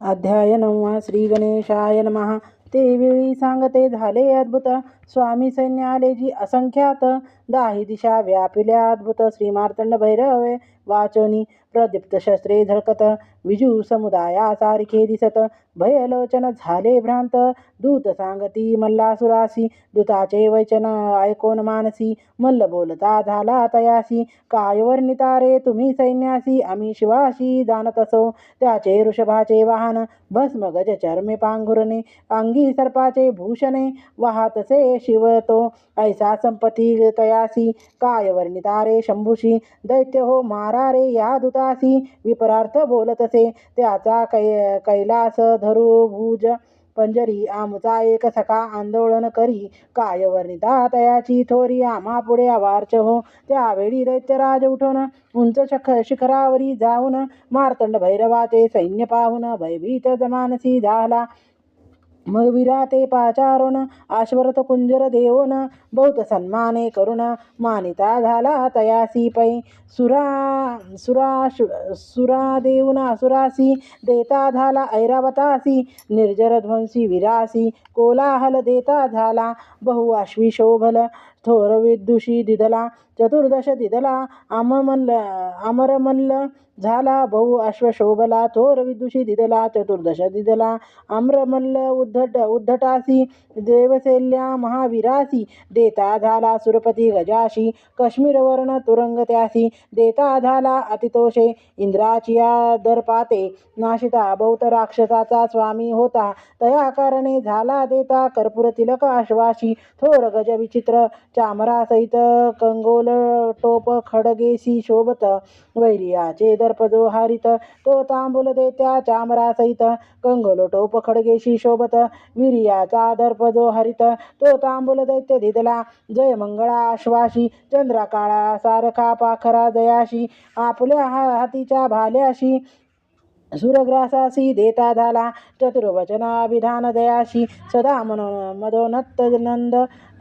अध्याय नववा श्री गणेशाय नमः. ते वेळी सांगते झाले अद्भुत. स्वामी सैन्य आले जी असंख्यात. दाही दिशा व्यापिल्या अद्भुत. श्री मार्तंड भैरवे वाचनी प्रदीप्त शस्त्रे झळकत विजू समुदाया सारखे दिसत. भयलोचन झाले भ्रांत दूत सांगती मल्लासुरासी दूताचे वचन ऐकोन मानसी मल्ल बोलता झाला तयासी. काय वर्णिता रे तुम्ही सैन्यासी आम्ही शिवाशी जाणत असो. त्याचे वृषभाचे वाहन भस्म गज चर्मे पांघुरणे अंगी सर्पाचे भूषणे वाहतसे शिवतो. ऐसा संपती तयासी. काय वर्णिता रे शंभूशी दैत्य हो मारा रे या दुतासी विपरार्थ बोलतसे त्याचा कै कैलास धरू भुज पंजरी आमचा एक सखा आंदोलन करी. काय वर्णिता तयाची थोरी आम्हा पुढे आवार्च हो. त्यावेळी दैत्यराज उठून उंच शख शिखरावरी जाऊन मार्तंड भैरवाचे सैन्य पाहून भयभीत जमानसी झाला. मग विराते पाचारुण आश्वरत कुंजर देऊन बहुत सन्माने करुण मानिता झाला तयासी पै. सुरा सुरा सुरा देऊन असुरासी देता झाला ऐरावतासी निर्जर ध्वंसी विरासी कोलाहल देता झाला बहु अश्वी शोभल थोर विदुषी दिदला चतुर्दश दिदला अममल्ल अमरमल्ल झाला बहु अश्वशोभला थोर विदुषी दिदला चतुर्दश दिदला आम्रमल्ल उद्धट उद्धटासी देवसेल्या महावीरासी देता झाला सुरपती गजाशी काश्मीरवर्ण तुरंग त्यासी देता झाला अतितोषे इंद्राचिया दर्पाते नाशिता बौत राक्षसाचा स्वामी होता तया कारणे झाला देता कर्पूर तिलक आश्वाशी थोर गज विचित्र चामरासहित कंगोल टोप खडगेशी शोभत वैरियाचे दर्पजो हारित तो तांबूल देत्या चामरासहित कंगोल टोप खडगेशी शोभत विरियाचा दर्प जो हरित तो तांबूल दैत्य दिदला जय मंगळा आश्वाशी चंद्राकाळा सारखा पाखरा जयाशी आपल्या हा हातीच्या भाल्याशी सुरग्रासासी देता धाला चतुर्वचना दयाशी सदा मनो मदोनत्त नंद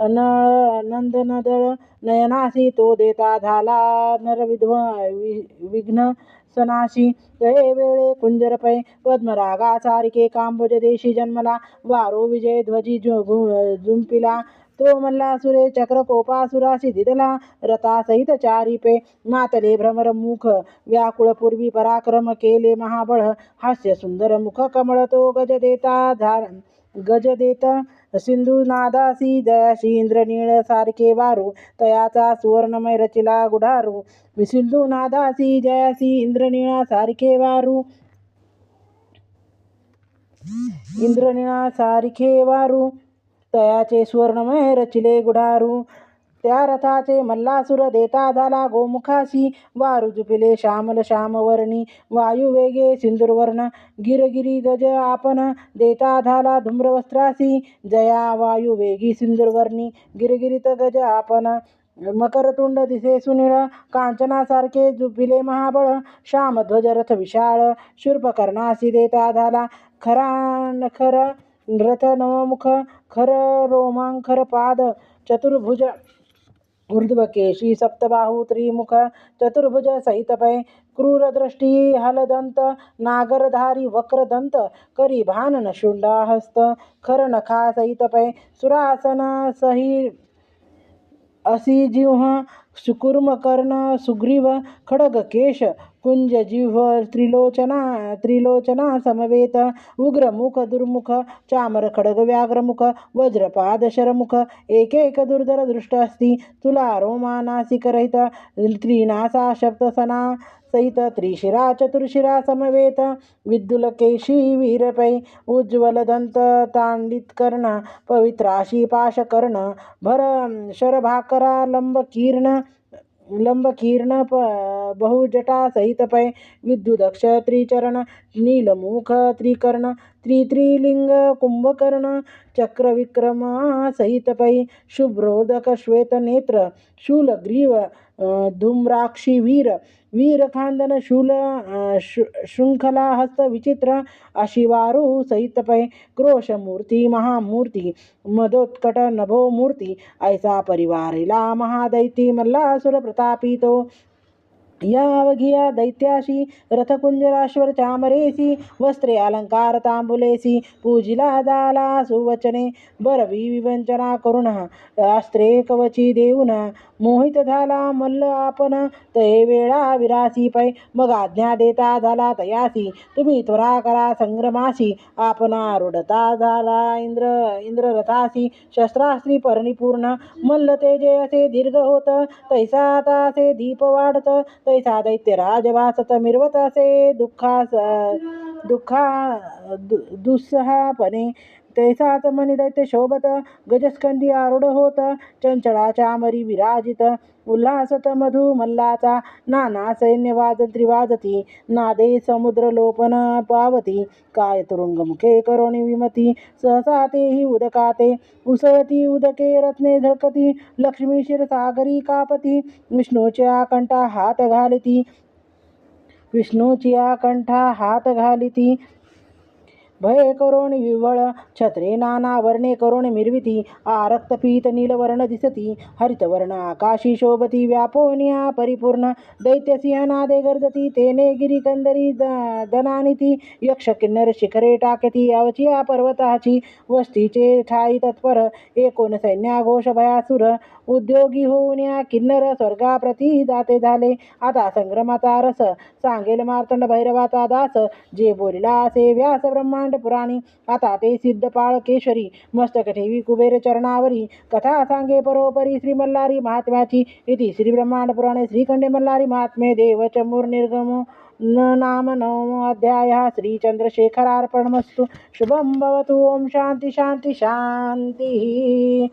नळ नंदनदळ नयनासी तो देता झाला नरविध्व वि विघ्न सनाशी जये वेळे कुंजरपै पद्मरागा सारिके कांबोज देशी जन्मला वारो विजय ध्वजी जु जुंपिला तो मल्लासुरे चक्र कोपासुराशी दिदला रथासहित चारिपे मातले भ्रमर मुख व्याकुळ पूर्वी पराक्रम केले महाबळ हास्य सुंदर मुख कमळ तो गज देता झा गज देत सिंधू नादासी जयाशी इंद्रनीळ सारखे वारू तयाचा सुवर्णमय रचिला गुढारू सिंधू नादासी जयासी इंद्रनीळा सारखे वारू. इंद्रनिळा सारखे वारू. तयाचे सुवर्णमय रचिले गुढारू त्या रथाचे मल्लासुर देता झाला गोमुखासी. वारू जुपिले श्यामल श्यामवर्णी. वायुवेगे सिंदूरवर्ण. गिरगिरी गज आपण देता झाला धूम्रवस्त्रासी. जया वायुवेगी सिंदूरवर्णी. गिरगिरीत गज आपण मकरतुंड दिसे सुनीळ. कांचनासारखे जुपिले महाबळ. श्यामध्वज रथ विशाळ. शूर्पकर्णासी देता झाला खरा नखर रथ नवमुख खर रोमांखर पाद चतुर्भुज ऊर्ध्वकेशी सप्तबाहू त्रिमुख चतुर्भुज सहितपै क्रूरदृष्टी हलदंत नागरधारी वक्रदंत करी भानन नशुंडा हस्त खर नखा सहितपै सुरासन सही असी सुकुर्मकर्ण सुग्रीव खडग केश कुंज जिव्ह त्रिलोचना त्रिलोचना समवेत उग्रमुख दुर्मुख चामर खडग व्याघ्रमुख वज्रपाद शरमुख एक एक दुर्धर दृष्ट अस्ति तुला रोमानासिकरहित त्रिनासा शब्दसना सहित त्रिशिरा चतुर्शिरा समवेत। विद्युलकेशी वीरपै उज्ज्वल दंत तांडित कर्ण पवित्राशी पाशकर्ण भर शरभाकरा लंबकीर्ण लंबकीर्ण प बहुजटा सहितपै विद्युदक्ष त्रिचरण नीलमुख त्रिकर्ण त्रित्रिलिंग कुंभकर्ण चक्रविक्रम सहितपै शुभ्रोदक शूलग्रीव धूम्राक्षी वीर वीरखांदन शूल शृ शृंखला हस्त विचित्र अशिवारू सहितपै क्रोशमूर्ती महामूर्ती मदोत्कट नभो मूर्ती ऐसा परिवारिला महादैती मल्लासुरप्रतापितो या अवघिया दैत्याशी रथकुंजराश्वर चामरेसी वस्त्रे अलंकार तांबुलेसी पूजिला दाला सुवचने बरवी विवंचना करुण अस्त्रे कवची देऊन मोहित झाला मल्ल आपण तये वेळा विरासी पै मग आज्ञा देता झाला तयासी तुम्ही त्वरा करा संग्रमासी आपणा रुडता झाला इंद्र इंद्र रथासी शस्त्रास्त्री परिपूर्ण मल्ल तेजे असे दीर्घ होत तैसा आता असे दीप वाढत तैसा दैत्य राजवासत मिरवत असे दुःखास दुःखा दु- दुस्सहापणे तैसाच मनी शोभत गजस्कंदी आरूढ होत चंचळाच्या मरी विराजित उल्हासत मधु मल्लाचा नाना सैन्य वाजंत्री वाजती नादे समुद्र लोपन पावती काय तुरुंगमुखे करोणी विमती सहसा तेही उदकाते उसळती उदके रत्ने झळकती लक्ष्मी क्षीरसागरी कापती विष्णूच्या कंठा हात घालती विष्णूची कंठा हात घालिती भय करोण विवळ छत्रे नाना वर्णे करोण मिरविती आरक्तपीत नीलवर्ण दिसती हरितवर्ण आकाशी शोभती व्यापोनिया परिपूर्ण दैत्यसिंह नादे गर्जती तेने गिरिकंदरी द- दनानिती यक्ष किन्नर शिखरे टाकती अवचिया पर्वताची वस्तीचे ठाई तत्पर एकोण सैन्या घोष भयासुर उद्योगी होऊन या किन्नर स्वर्गाप्रती जाते झाले. आता संग्रमाचा रस सांगेल मार्तंड भैरवाचा दास जे बोलिला असे व्यास ब्रह्मांड पुराणी. आता ते सिद्धपाळ केशरी मस्तक ठेवी कुबेर चरणावरी. कथा सांगे परोपरी श्री मल्हारी महात्म्याची. इति श्री ब्रह्मांड पुराणे श्रीखंडे मल्हारी महात्मे. देव चमूर निर्गम न नाम नवम अध्याय. श्री चंद्रशेखरार्पणमस्तु शुभम भवतु. ओम शांती शांती शांती.